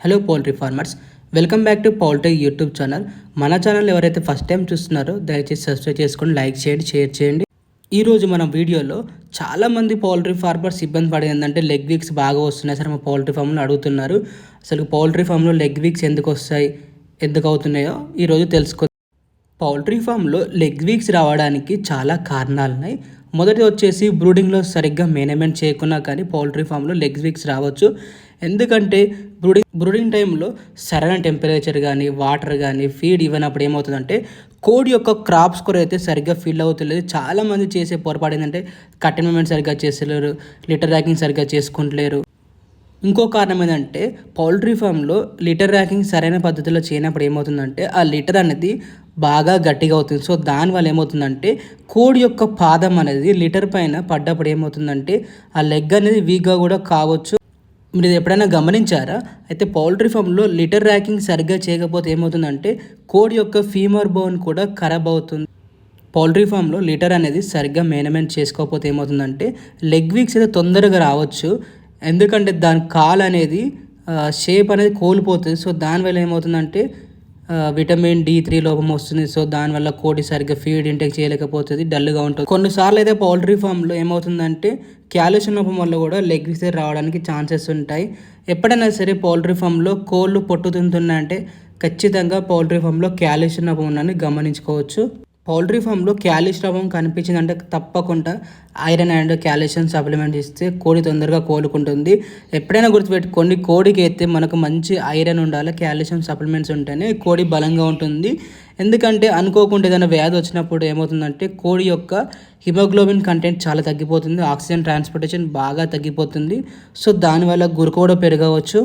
Hello poultry farmers welcome back to poultry YouTube channel మన channel ఎవరైతే first time చూస్తున్నారో దయచేసి సబ్స్క్రైబ్ చేసుకొని లైక్ చేయండి షేర్ చేయండి. ఈరోజు మన వీడియోలో చాలామంది పౌల్ట్రీ ఫార్మర్స్ ఇబ్బంది పడేది ఏంటంటే లెగ్ వీక్స్ బాగా వస్తున్నాయి సరే మా పౌల్ట్రీ ఫామ్లో అడుగుతున్నారు. అసలు పౌల్ట్రీ ఫామ్లో లెగ్ వీక్స్ ఎందుకు వస్తాయి ఎందుకు అవుతున్నాయో ఈరోజు తెలుసుకో పౌల్ట్రీ ఫామ్లో లెగ్ వీక్స్ రావడానికి చాలా కారణాలు ఉన్నాయి మొదటి వచ్చేసి బ్రూడింగ్లో సరిగ్గా మేనేజ్మెంట్ చేయకున్నా కానీ పౌల్ట్రీ ఫామ్లో లెగ్ వీక్స్ రావచ్చు. ఎందుకంటే బ్రూడింగ్ బ్రూడింగ్ టైంలో సరైన టెంపరేచర్ కానీ వాటర్ కానీ ఫీడ్ ఇవ్వనప్పుడు ఏమవుతుందంటే కోడి యొక్క క్రాప్స్ కూడా అయితే సరిగ్గా ఫీల్ అవుతలేదు. చాలామంది చేసే పొరపాటు ఏంటంటే కట్టెన్మెంట్ సరిగ్గా చేసలేరు లిటర్ ర్యాకింగ్ సరిగ్గా చేసుకుంటలేరు. ఇంకో కారణం ఏంటంటే పౌల్ట్రీ ఫామ్లో లిటర్ ర్యాకింగ్ సరైన పద్ధతిలో చేయనప్పుడు ఏమవుతుందంటే ఆ లిటర్ అనేది బాగా గట్టిగా అవుతుంది. సో దానివల్ల ఏమవుతుందంటే కోడి యొక్క పాదం అనేది లిటర్ పైన పడ్డప్పుడు ఏమవుతుందంటే ఆ లెగ్ అనేది వీక్గా కూడా కావచ్చు. మీరు ఇది ఎప్పుడైనా గమనించారా? అయితే పౌల్ట్రీ ఫామ్లో లిటర్ ర్యాకింగ్ సరిగ్గా చేయకపోతే ఏమవుతుందంటే కోడి యొక్క ఫీమర్ బోన్ కూడా ఖరాబ్ అవుతుంది. పౌల్ట్రీ ఫామ్లో లీటర్ అనేది సరిగ్గా మేనేజ్మెంట్ చేసుకోకపోతే ఏమవుతుందంటే లెగ్ వీక్స్ అయితే తొందరగా రావచ్చు. ఎందుకంటే దాని కాల్ అనేది షేప్ అనేది కోల్పోతుంది. సో దానివల్ల ఏమవుతుందంటే విటమిన్ డి త్రీ లోపం వస్తుంది. సో దానివల్ల కోడి సరిగ్గా ఫీడ్ ఇంటెక్ చేయలేకపోతుంది డల్గా ఉంటుంది. కొన్నిసార్లు అయితే పౌల్ట్రీ ఫామ్లో ఏమవుతుందంటే క్యాల్షియం లోపం వల్ల కూడా లెగ్ విసర్ రావడానికి ఛాన్సెస్ ఉంటాయి. ఎప్పుడైనా సరే పౌల్ట్రీ ఫామ్లో కోళ్ళు పొట్టు తింటున్నాయంటే ఖచ్చితంగా పౌల్ట్రీ ఫామ్లో క్యాల్షియం లోపం ఉందని గమనించుకోవచ్చు. పౌల్ట్రీ ఫామ్లో క్యాల్షియం కనిపించిందంటే తప్పకుండా ఐరన్ అండ్ క్యాల్షియం సప్లిమెంట్ ఇస్తే కోడి తొందరగా కోలుకుంటుంది. ఎప్పుడైనా గుర్తుపెట్టుకోండి కోడికి అయితే మనకు మంచి ఐరన్ ఉండాలి క్యాల్షియం సప్లిమెంట్స్ ఉంటేనే కోడి బలంగా ఉంటుంది. ఎందుకంటే అనుకోకుండా ఏదైనా వ్యాధి వచ్చినప్పుడు ఏమవుతుందంటే కోడి యొక్క హిమోగ్లోబిన్ కంటెంట్ చాలా తగ్గిపోతుంది ఆక్సిజన్ ట్రాన్స్పోర్టేషన్ బాగా తగ్గిపోతుంది. సో దానివల్ల గురు కూడా పెరగవచ్చు.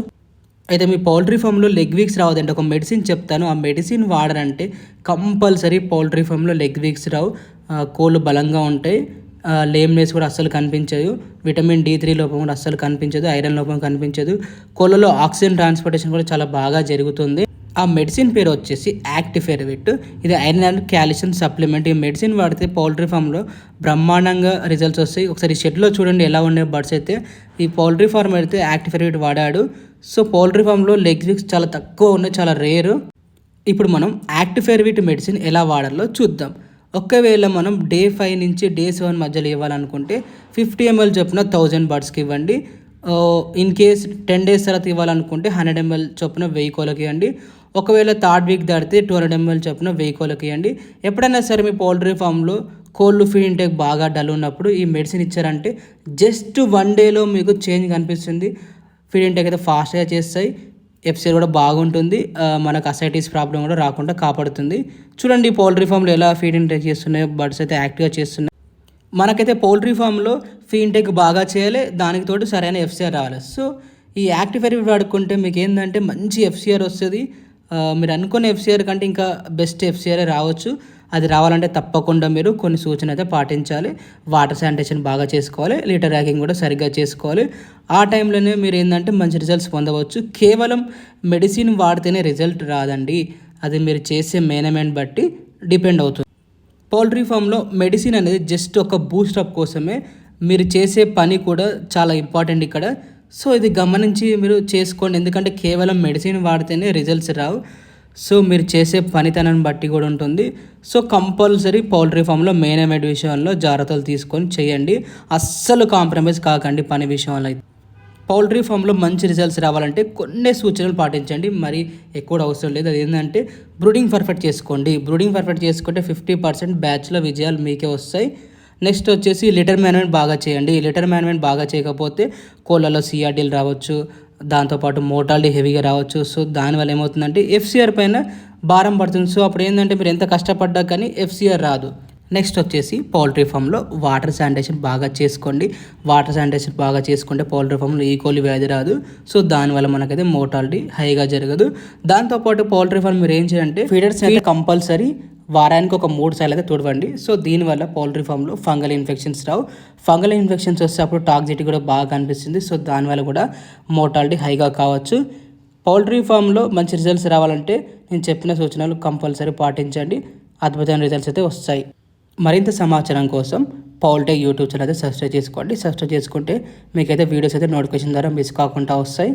అయితే మీ పౌల్ట్రీ ఫామ్లో లెగ్ వీక్స్ రావద్దంటే ఒక మెడిసిన్ చెప్తాను. ఆ మెడిసిన్ వాడరంటే కంపల్సరీ పౌల్ట్రీ ఫామ్లో లెగ్ వీక్స్ రావు. కోళ్ళు బలంగా ఉంటాయి. లేమ్నెస్ కూడా అస్సలు కనిపించదు. విటమిన్ డి త్రీ లోపం కూడా అస్సలు కనిపించదు. ఐరన్ లోపం కనిపించదు. కోళ్ళలో ఆక్సిజన్ ట్రాన్స్పోర్టేషన్ కూడా చాలా బాగా జరుగుతుంది. ఆ మెడిసిన్ పేరు వచ్చేసి యాక్టిఫెరవిట్. ఇది ఐరన్ అండ్ క్యాల్షియం సప్లిమెంట్. ఈ మెడిసిన్ వాడితే పౌల్ట్రీ ఫామ్లో బ్రహ్మాండంగా రిజల్ట్స్ వస్తాయి. ఒకసారి షెడ్లో చూడండి ఎలా ఉండే బర్డ్స్ అయితే. ఈ పౌల్ట్రీ ఫార్మ్ అయితే యాక్టిఫెరవిట్ వాడాడు. సో పౌల్ట్రీ ఫామ్లో లెగ్ వీక్స్ చాలా తక్కువ ఉన్నాయి చాలా రేరు. ఇప్పుడు మనం యాక్టిఫెర్విట్ మెడిసిన్ ఎలా వాడాలో చూద్దాం. ఒకవేళ మనం డే ఫైవ్ నుంచి డే సెవెన్ మధ్యలో ఇవ్వాలనుకుంటే ఫిఫ్టీ ఎంఎల్ చొప్పున థౌజండ్ బర్డ్స్కి ఇవ్వండి. ఇన్ కేస్ టెన్ డేస్ తర్వాత ఇవ్వాలనుకుంటే హండ్రెడ్ ఎంఎల్ చొప్పున వెయ్యి కోలకి ఇవ్వండి. ఒకవేళ థర్డ్ వీక్ దాటితే టూ హండ్రెడ్ ఎంఎల్ చొప్పున వెయ్యి కోలకి ఇవ్వండి. ఎప్పుడైనా సరే మీ పౌల్ట్రీ ఫామ్లో కోళ్ళు ఫీడ్ ఇంటేక్ బాగా డల్ ఉన్నప్పుడు ఈ మెడిసిన్ ఇచ్చారంటే జస్ట్ వన్ డేలో మీకు చేంజ్ కనిపిస్తుంది. ఫీడ్ ఇంటేక్ అయితే ఫాస్ట్గా చేస్తాయి. ఎఫ్సీఆర్ కూడా బాగుంటుంది. మనకు అసైటీస్ ప్రాబ్లం కూడా రాకుండా కాపాడుతుంది. చూడండి పౌల్ట్రీ ఫామ్లో ఎలా ఫీడ్ ఇంటేక్ చేస్తున్నాయో బర్డ్స్ అయితే యాక్టివ్గా చేస్తున్నాయి. మనకైతే పౌల్ట్రీ ఫామ్లో ఫీ ఇంటేక్ బాగా చేయాలి. దానికి తోటి సరైన ఎఫ్సీఆర్ రావాలి. సో ఈ యాక్టివ్ వాడుకుంటే మీకు ఏంటంటే మంచి ఎఫ్సీఆర్ వస్తుంది. మీరు అనుకున్న ఎఫ్సిఆర్ కంటే ఇంకా బెస్ట్ ఎఫ్సిఆర్ రావచ్చు. అది రావాలంటే తప్పకుండా మీరు కొన్ని సూచన అయితే పాటించాలి. వాటర్ శానిటేషన్ బాగా చేసుకోవాలి. లీటర్ ర్యాకింగ్ కూడా సరిగ్గా చేసుకోవాలి. ఆ టైంలోనే మీరు ఏంటంటే మంచి రిజల్ట్స్ పొందవచ్చు. కేవలం మెడిసిన్ వాడితేనే రిజల్ట్ రాదండి. అది మీరు చేసే మేనేజ్మెంట్ బట్టి డిపెండ్ అవుతుంది. పౌల్ట్రీ ఫామ్లో మెడిసిన్ అనేది జస్ట్ ఒక బూస్టప్ కోసమే మీరు చేసే పని కూడా చాలా ఇంపార్టెంట్ ఇక్కడ. సో ఇది గమనించి మీరు చేసుకోండి. ఎందుకంటే కేవలం మెడిసిన్ వాడితేనే రిజల్ట్స్ రావు. సో మీరు చేసే పనితనాన్ని బట్టి కూడా ఉంటుంది. సో కంపల్సరీ పౌల్ట్రీ ఫామ్లో మేనేజ్మెంట్ విషయంలో జాగ్రత్తలు తీసుకొని చేయండి. అస్సలు కాంప్రమైజ్ కాకండి పని విషయంలో అయితే. పౌల్ట్రీ ఫామ్లో మంచి రిజల్ట్స్ రావాలంటే కొన్ని సూచనలు పాటించండి. మరి ఎక్కువ అవసరం లేదు. అది ఏంటంటే బ్రూడింగ్ పర్ఫెక్ట్ చేసుకోండి. బ్రూడింగ్ పర్ఫెక్ట్ చేసుకుంటే ఫిఫ్టీ పర్సెంట్ బ్యాచ్లో విజయాలు మీకే వస్తాయి. నెక్స్ట్ వచ్చేసి లిటర్ మేనేజ్మెంట్ బాగా చేయండి. లిటర్ మేనేజ్మెంట్ బాగా చేయకపోతే కోళ్ళలో సిఆర్డీలు రావచ్చు. దాంతోపాటు మోటాలిటీ హెవీగా రావచ్చు. సో దానివల్ల ఏమవుతుందంటే ఎఫ్సిఆర్ పైన భారం పడుతుంది. సో అప్పుడు ఏంటంటే మీరు ఎంత కష్టపడ్డా కానీ ఎఫ్సిఆర్ రాదు. నెక్స్ట్ వచ్చేసి పౌల్ట్రీ ఫామ్లో వాటర్ శానిటేషన్ బాగా చేసుకోండి. వాటర్ శానిటేషన్ బాగా చేసుకుంటే పౌల్ట్రీ ఫామ్లో ఈకోలి వ్యాధి రాదు. సో దానివల్ల మనకైతే మోటాలిటీ హైగా జరగదు. దాంతోపాటు పౌల్ట్రీ ఫామ్ మీరు ఏం చేయాలంటే ఫీడర్స్ అయితే కంపల్సరీ వారానికి ఒక మూడు సార్లు అయితే తుడవండి. సో దీనివల్ల పౌల్ట్రీ ఫామ్లో ఫంగల్ ఇన్ఫెక్షన్స్ రావు. ఫంగల్ ఇన్ఫెక్షన్స్ వస్తే అప్పుడు టాక్సిటీ కూడా బాగా కనిపిస్తుంది. సో దానివల్ల కూడా మోటాలిటీ హైగా కావచ్చు. పౌల్ట్రీ ఫామ్లో మంచి రిజల్ట్స్ రావాలంటే నేను చెప్పిన సూచనలు కంపల్సరీ పాటించండి. అద్భుతమైన రిజల్ట్స్ అయితే వస్తాయి. మరింత సమాచారం కోసం పౌల్టెక్ యూట్యూబ్ ఛానల్ అయితే సబ్స్క్రైబ్ చేసుకోండి. సబ్స్క్రైబ్ చేసుకుంటే మీకైతే వీడియోస్ అయితే నోటిఫికేషన్ ద్వారా మిస్ కాకుండా వస్తాయి.